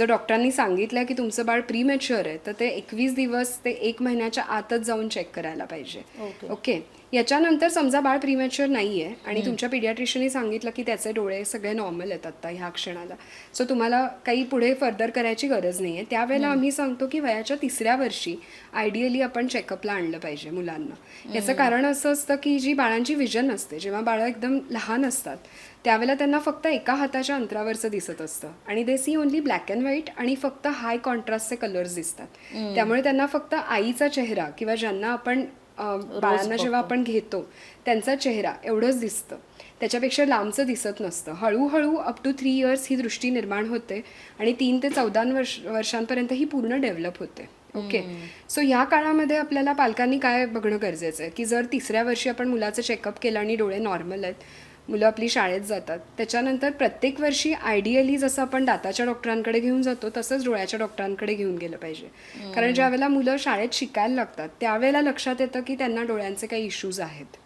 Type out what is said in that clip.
जर डॉक्टरांनी सांगितलं की तुमचं बाळ प्री मॅच्युअर आहे तर ते एकवीस दिवस ते एक महिन्याच्या आतच जाऊन चेक करायला पाहिजे. ओके. ओके? याच्यानंतर समजा बाळ प्रीमॅच्युअर नाही आहे आणि तुमच्या पिडियाट्रिशियनने सांगितलं की त्याचे डोळे सगळे नॉर्मल आहेत आत्ता ह्या क्षणाला. सो तुम्हाला काही पुढे फर्दर करायची गरज नाही आहे त्यावेळेला आम्ही सांगतो की वयाच्या तिसऱ्या वर्षी आयडियली आपण चेकअपला आणलं पाहिजे मुलांना. याचं कारण असं असतं की जी बाळांची विजन असते जेव्हा बाळं एकदम लहान असतात त्यावेळेला त्यांना फक्त एका हाताच्या अंतरावरचं दिसत असतं. आणि they see only black and white आणि फक्त हाय कॉन्ट्रास्टचे कलर्स दिसतात. त्यामुळे त्यांना फक्त आईचा चेहरा किंवा ज्यांना आपण बाळांना जेव्हा आपण घेतो त्यांचा चेहरा एवढंच दिसतं. त्याच्यापेक्षा लांबचं दिसत नसतं. हळूहळू अप टू थ्री इयर्स ही दृष्टी निर्माण होते आणि तीन ते चौदा वर्ष वर्षांपर्यंत ही पूर्ण डेव्हलप होते. ओके सो ह्या काळामध्ये आपल्याला पालकांनी काय बघणं गरजेचं आहे? की जर तिसऱ्या वर्षी आपण मुलाचं चेकअप केलं आणि डोळे नॉर्मल आहेत मुलं आपली शाळेत जातात. त्याच्यानंतर प्रत्येक वर्षी आयडियली जसं आपण दाताच्या डॉक्टरांकडे घेऊन जातो तसंच डोळ्याच्या डॉक्टरांकडे घेऊन गेलं पाहिजे. कारण ज्या वेळेला मुलं शाळेत शिकायला लागतात त्यावेळेला लक्षात येतं की त्यांना डोळ्यांचे काही इश्यूज आहेत.